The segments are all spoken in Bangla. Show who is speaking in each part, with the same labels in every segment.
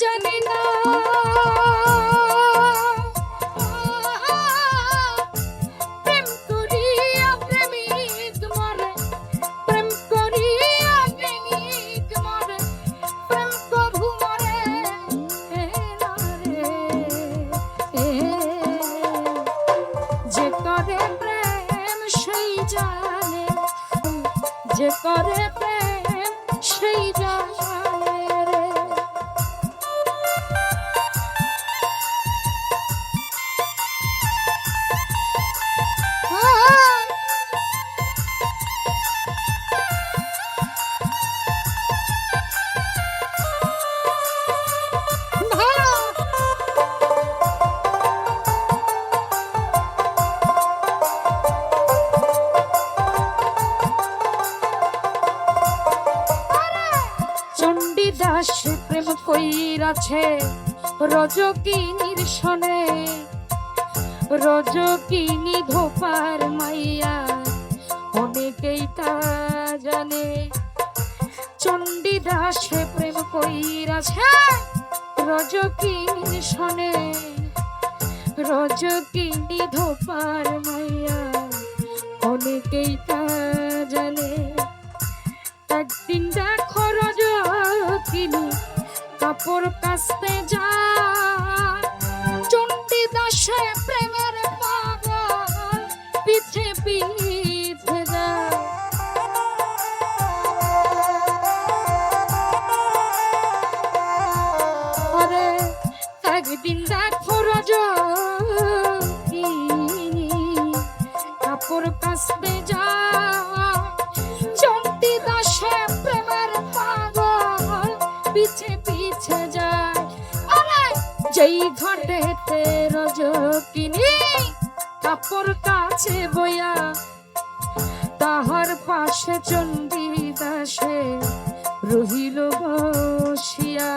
Speaker 1: জানে না। প্রেম করিয়া কইরাছে রজকিনীর সনে রজকিনী ধোপার মাইয়া, অনেকেই তা জানে। চণ্ডীদাস প্রেম কইরাছে রজকিনীর সনে রজকিনী ধোপার মাইয়া, অনেকেই তা জানে। একদিন রজকিনী কাপড় কাস্তে যা। যেই ঘটেতে রজকিনী কাপড় কাছে বইয়া তাহার পাশে চন্ডী দাসে রহিল বসিয়া।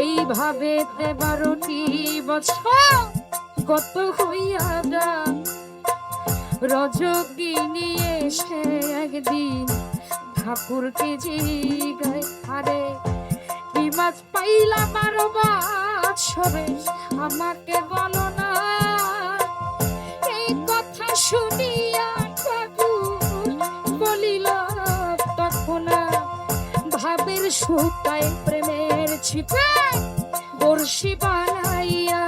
Speaker 1: এইভাবে বারোটি বছর কত হইয়া যা রজকিনী এসে একদিন ঠাকুরকে জিগায় আরে মাছ পাইলাম বারো বছরে, আমাকে বলো না। এই কথা শুনিয়া ঠাকুর বলিল, তখন ভাবের সুতায় প্রেমের ছিপে বর্ষি বানাইয়া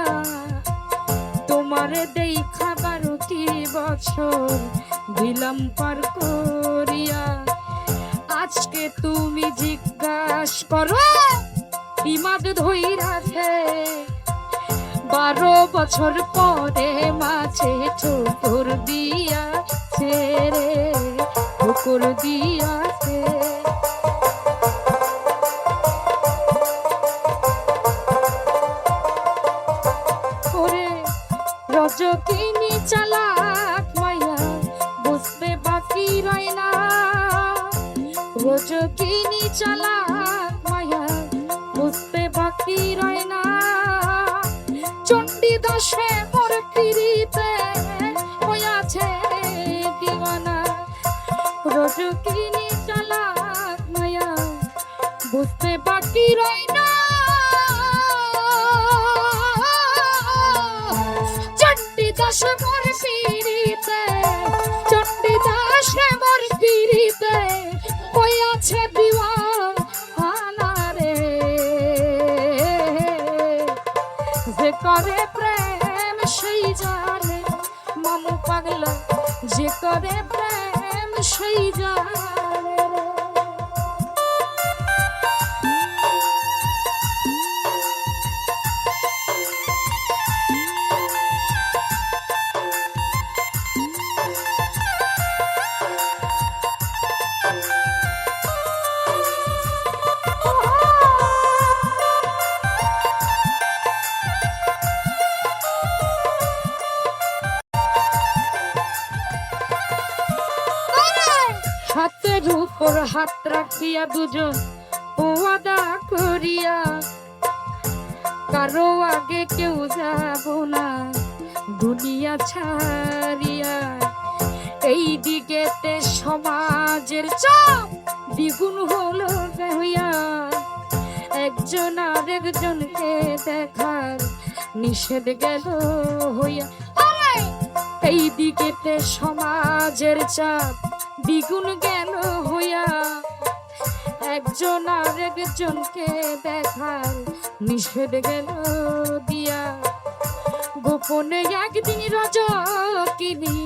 Speaker 1: তোমার দেই খাবার কি বছর দিলাম পার করিয়া। আজকে তুমি জিজ্ঞাস করো ধইরাছে বারো বছর পরে মাঝে ঠুকুর দিয়াছে রে, ঠুকুর দিয়াছে। ওরে, রজকিনী চালাক মাইয়া বুঝতে বাকি রয় না। রজকিনী চালাক রজকিনী চালাক মাইয়া বুঝতে বাকি রয় না। চণ্ডী মোর পিড়িতে চণ্ডী মোর পিড়িতে হইয়াছে দিওয়ানা রে? যে করে প্রেম সেই জানে, মামু পাগলা, যে করে প্রেম সেই জানে রাখিয়া দুজন ওয়াদা করিয়া, কারও আগে কেউ যাব না, দুনিয়া ছাড়িয়া। এই দিকেতে সমাজের চাপ দ্বিগুণ হলো হইয়া, একজন আর একজনকে দেখার নিষেধ গেল হইয়া। এই দিকেতে সমাজের চাপ দ্বিগুণ গেল হইয়া। একজন আর একজনকে দেখার নিষেধ গেল দিয়া। গোপনে একদিন রজ রজকিনি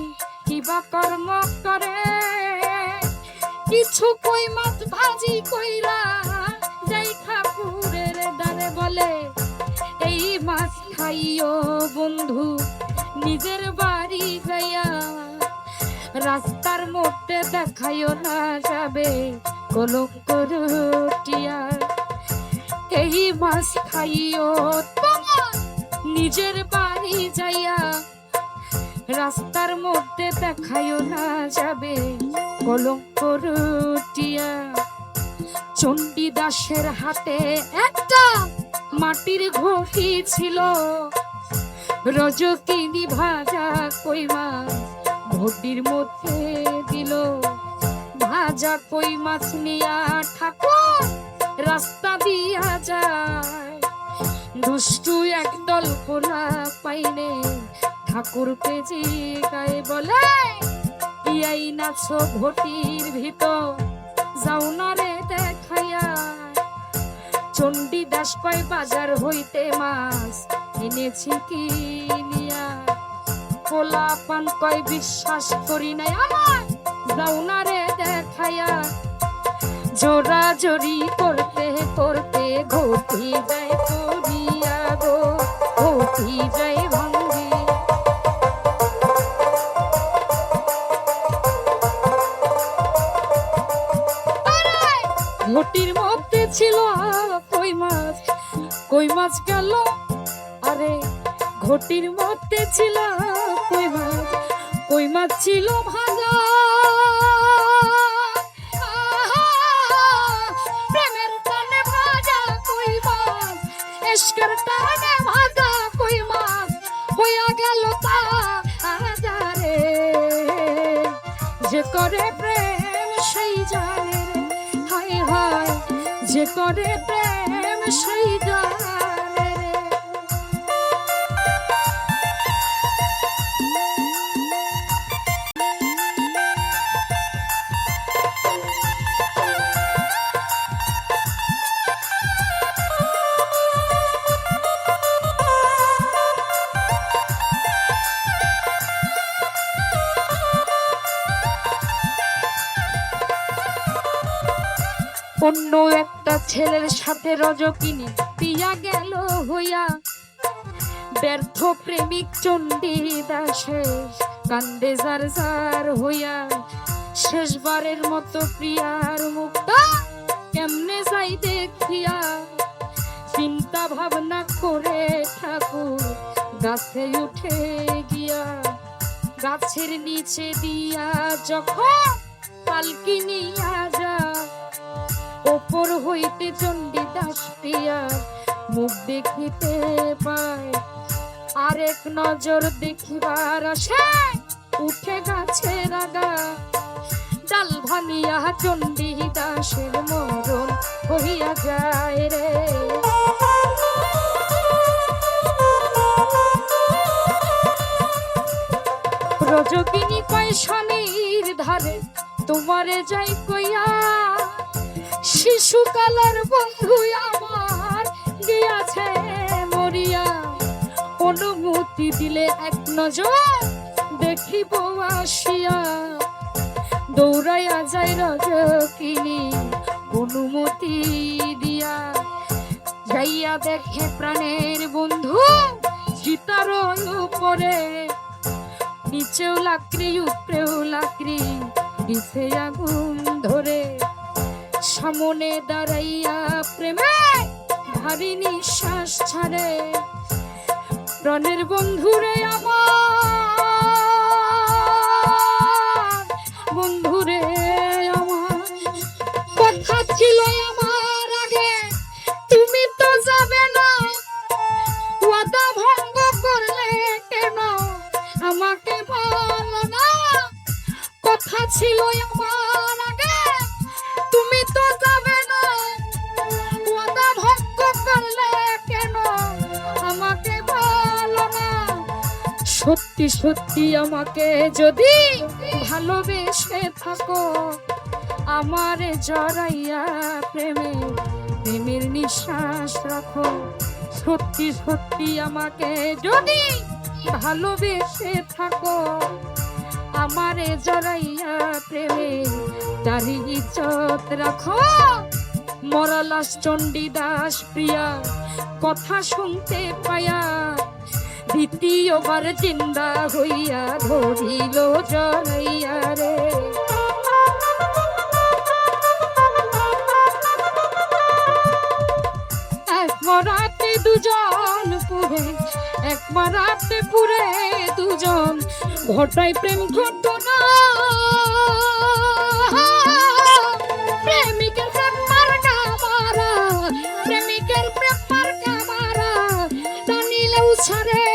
Speaker 1: কিবা কর্ম করে? কিছু কই মাছ ভাজি কইরা যাই ঠাকুরের দ্বারে বলে, এই মাছ খাইও বন্ধু, নিজের বাড়ি যাইয়া। রাস্তার মধ্যে দেখাইও না যাবে রুটিয়া এই মাছ খাইও নিজের বাড়ি যাইয়া, রাস্তার মধ্যে দেখাইও না যাবে। কলঙ্ক রুটিয়া চণ্ডীদাসের হাতে একটা মাটির ঘটি ছিল। রজকিনী ভাজা কই মাছ, ঘটির মধ্যে দিল। ভাজা কই মাছ নিয়া ঠাকুর, রাস্তা দিয়া যায়। দুষ্টু একদল পোলা পাইনে ঠাকুর পেজি গায়ে বলে, ইয়াই নাছো ঘটির ভিতর, যাও না রে দেখাইয়া। চণ্ডী দাস কয়, বাজার হইতে মাছ এনেছি কিনিয়া পোলা পান কয়, বিশ্বাস করি নাই আমার রে দেখাইয়া জোরা জোরি করতে করতে ঘটি যায় করিয়া গো, ঘটি যায় ভাঙ্গি। ঘটির মধ্যে ছিল কই মাছ কই মাছ গেল? আরে! ঘটির মধ্যে ছিল কই মাছ কই মাছ ছিল ভাজা। তারে যে করে প্রেম সেই জানে হায় যে করে প্রেম অন্য একটা ছেলের সাথে রজকিনী পিয়া গেল হইয়া। ব্যর্থ প্রেমিক চণ্ডী দাসে কান্দে জার জার হইয়া। শেষবারের মতো প্রিয়ার মুখটা কেমনে যাই দেখিয়া। চিন্তা ভাবনা করে ঠাকুর গাছে উঠে গিয়া। গাছের নিচে দিয়া যখন পালকি নিয়া যা মুখ দেখিতে পায়। আরেক নজর দেখিবার আসে, উঠে গাছে রাগা ডাল ভাঙিয়া চণ্ডী দাসের মরণ হইয়া যায় রে। রজকিনী কয় শনির ধারে তোমারে যাই কইয়া, শিশুকালার বন্ধু আমার গিয়াছে মরিয়া। অনুমতি দিলে এক নজর দেখিব আসিয়া। দৌড়াইয়া যায় রজকিনী, অনুমতি দিয়া। যাইয়া দেখে প্রাণের বন্ধু সীতার উপরে। নিচেও লাকড়ি, উপরেও লাকড়ি, দিছে আগুন ধরে। সামনে দাঁড়াইয়া প্রেমে ভারী নিঃশ্বাস ছাড়ে। প্রাণের বন্ধুরে আমার বন্ধুরে আমার। কথা ছিল আমার আগে, তুমি তো যাবে না। ওয়াদা ভঙ্গ করলে কেন? আমাকে বলো না। কথা ছিল আমার আগে। সত্যি সত্যি আমাকে যদি ভালোবেসে থাকো, আমার জড়াইয়া প্রেমে, প্রেমের নিঃশ্বাস রাখো। সত্যি সত্যি আমাকে যদি ভালোবেসে থাকো, আমারে জড়াইয়া প্রেমে তারি ইজ্জত রাখো। মরালাস চণ্ডীদাস প্রিয়া, কথা শুনতে পায়া দ্বিতীয়বার জিন্দা হইয়া ধরিল জড়াইয়া রে। মরাতে দুজন পুরে এক মরাতে পুরে দুজন ঘটাই প্রেম ঘটনা। ছাড়ে